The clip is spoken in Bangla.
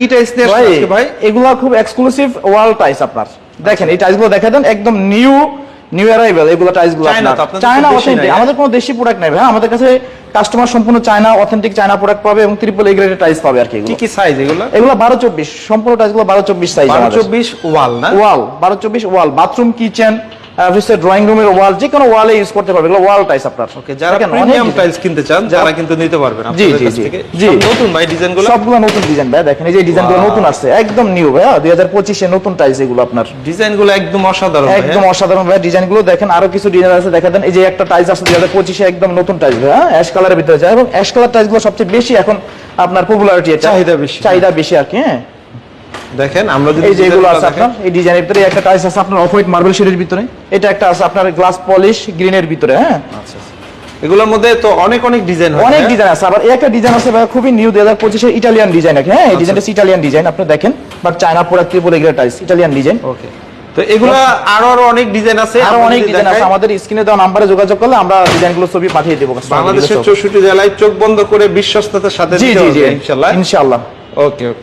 কি টাইস ভাই এগুলা খুব এক্সক্লুসিভ ওয়াল টাইস আপনার। দেখেন এই দেখা দেন একদম নিউ নিউ অ্যারাইভেল এগুলো চায়না আপনার। China authentic? আমাদের কোনো দেশি প্রোডাক্ট নাই ভাই আমাদের কাছে কাস্টমার সম্পূর্ণ চায়না অথেন্টিক চায়না প্রোডাক্ট পাবে এবং ট্রিপল এ গ্রেডের টাইস পাবে আর কি কি কি সাইজ এগুলো? এগুলো বারো চব্বিশ সম্পূর্ণ টাইসগুলো বারো চব্বিশ সাইজ বারো চব্বিশ ওয়াল না? ওয়াল বারো চব্বিশ ওয়াল বাথরুম কিচেন অফিসের ড্রয়িং রুমের ওয়াল যে কোনো ওয়ালে ইউজ করতে পারবে। এগুলো ওয়াল টাইস আপনার। ওকে যারা প্রিমিয়াম টাইলস কিনতে চান যারা- কিন্তু নিতে পারবেন জি, জি, জি, জি। নতুন ভাই ডিজাইনগুলো? সবগুলো নতুন ডিজাইন ভাই দেখেন এই যে ডিজাইনগুলো নতুন আসছে একদম নিউ ভাই দুই হাজার পঁচিশে নতুন টাইলস এগুলো আপনার। ডিজাইনগুলো একদম অসাধারণ ভাই, একদম হ্যাঁ? অসাধারণ ভাই ডিজাইনগুলো দেখেন আরও কিছু ডিজাইন আছে দেখা দেন এই যে একটা টাইলস আছে দুই হাজার পঁচিশে একদম নতুন টাইলস ভাই হ্যাঁ অ্যাশ কালারের ভিতরে যায় এবং অ্যাশ কালার টাইলসগুলো সবচেয়ে বেশি এখন আপনার পপুলারিটি চাহিদা বেশি। চাহিদা বেশি আর কি হ্যাঁ। দেখেন আমরা যদি এই এগুলো আছে আপনার এই ডিজাইনের ভিতরে একটা টাইলস আছে আপনার অফ হোয়াইট মার্বেল শেডের ভিতরে। এটা একটা আছে আপনার গ্লাস পলিশ গ্রিনের ভিতরে হ্যাঁ? আচ্ছা আচ্ছা। এগুলোর মধ্যে তো অনেক অনেক ডিজাইন হয় অনেক হ্যাঁ? ডিজাইন আছে। আবার একটা ডিজাইন আছে ভাই খুবই নিউ দুই হাজার পঁচিশের ইটালিয়ান ডিজাইন আছে হ্যাঁ? এই আচ্ছা। ডিজাইনটা ডিজাইন আপনি দেখেন। But China product tiles Italian design. Okay তো এগুলো আরও আরও অনেক ডিজাইন আছে আরও অনেক ডিজাইন আছে। আমাদের স্ক্রিনে দেওয়া নাম্বারে যোগাযোগ করলে আমরা ডিজাইনগুলো ছবি পাঠিয়ে দেবো বাংলাদেশের কাছে। চৌষট্টি জেলায় চোখ বন্ধ করে বিশ্বস্ততার সাথে জি জি ইনশাল্লাহ। ইনশাআল্লাহ ওকে ওকে